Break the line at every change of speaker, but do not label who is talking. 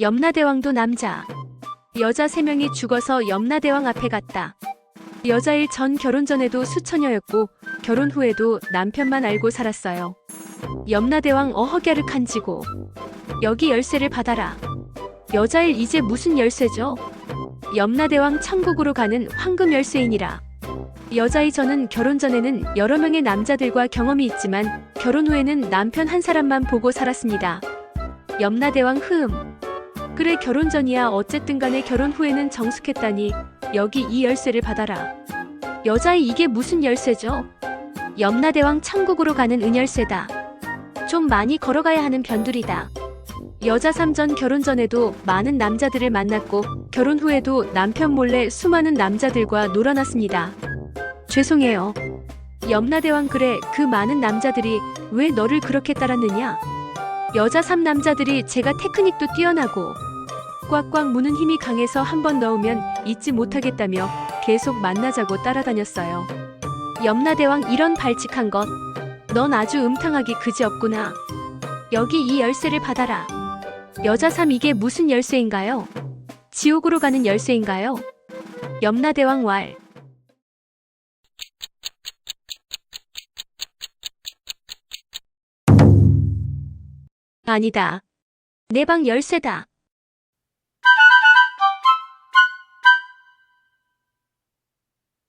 염라대왕도 남자. 여자 세명이 죽어서 염라대왕 앞에 갔다. 여자일 전 결혼 전에도 수처녀였고 결혼 후에도 남편만 알고 살았어요. 염라대왕 어허갸륵한지고 여기 열쇠를 받아라. 여자일 이제 무슨 열쇠죠? 염라대왕 천국으로 가는 황금 열쇠이니라. 여자의 저는 결혼 전에는 여러 명의 남자들과 경험이 있지만 결혼 후에는 남편 한 사람만 보고 살았습니다. 염라대왕 흐음. 그래 결혼 전이야 어쨌든 간에 결혼 후에는 정숙했다니 여기 이 열쇠를 받아라. 여자의 이게 무슨 열쇠죠? 염라대왕 천국으로 가는 은열쇠다. 좀 많이 걸어가야 하는 변두리다. 여자 삼전 결혼 전에도 많은 남자들을 만났고 결혼 후에도 남편 몰래 수많은 남자들과 놀아났습니다. 죄송해요. 염라대왕 그래 그 많은 남자들이 왜 너를 그렇게 따랐느냐? 여자 삼 남자들이 제가 테크닉도 뛰어나고 꽉꽉 무는 힘이 강해서 한 번 넣으면 잊지 못하겠다며 계속 만나자고 따라다녔어요. 염라대왕 이런 발칙한 것. 넌 아주 음탕하기 그지없구나. 여기 이 열쇠를 받아라. 여자 삼 이게 무슨 열쇠인가요? 지옥으로 가는 열쇠인가요? 염라대왕 왈. 아니다. 내 방 열쇠다.